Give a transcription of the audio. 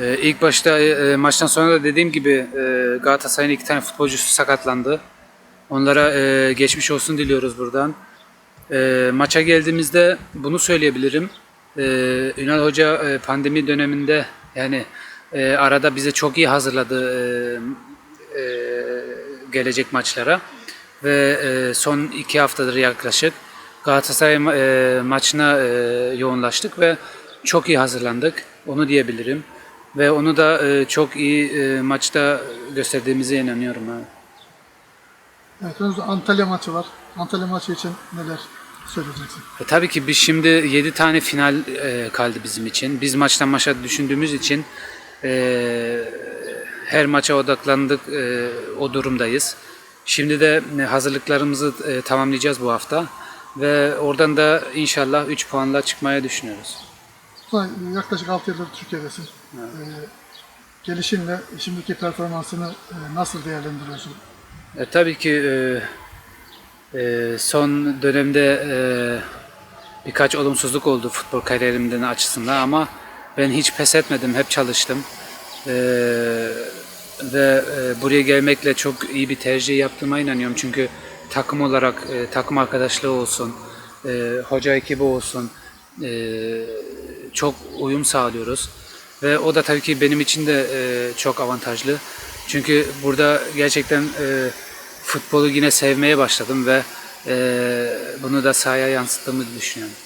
Ee, ilk başta e, maçtan sonra da dediğim gibi e, Galatasaray'ın iki tane futbolcusu sakatlandı. Onlara e, geçmiş olsun diliyoruz buradan. E, maça geldiğimizde bunu söyleyebilirim. E, Ünal Hoca e, pandemi döneminde yani e, arada bize çok iyi hazırladı e, e, gelecek maçlara ve e, son iki haftadır yaklaşık Galatasaray e, maçına e, yoğunlaştık ve çok iyi hazırlandık. Onu diyebilirim. Ve onu da e, çok iyi e, maçta gösterdiğimize inanıyorum. Ha. Evet, önümüzde Antalya maçı var. Antalya maçı için neler söyleyeceksin? E, tabii ki biz şimdi 7 tane final e, kaldı bizim için. Biz maçtan maça düşündüğümüz için e, her maça odaklandık, e, o durumdayız. Şimdi de e, hazırlıklarımızı e, tamamlayacağız bu hafta ve oradan da inşallah 3 puanla çıkmaya düşünüyoruz. Sonra yaklaşık 6 yıldır Türkiye'desin. Ee, gelişinle şimdiki performansını e, nasıl değerlendiriyorsun? E, tabii ki e, e, son dönemde e, birkaç olumsuzluk oldu futbol kariyerimden açısından ama ben hiç pes etmedim, hep çalıştım. E, ve e, buraya gelmekle çok iyi bir tercih yaptığıma inanıyorum. Çünkü takım olarak, e, takım arkadaşlığı olsun, e, hoca ekibi olsun, çok uyum sağlıyoruz. Ve o da tabii ki benim için de e, çok avantajlı. Çünkü burada gerçekten e, futbolu yine sevmeye başladım ve e, bunu da sahaya yansıttığımı düşünüyorum.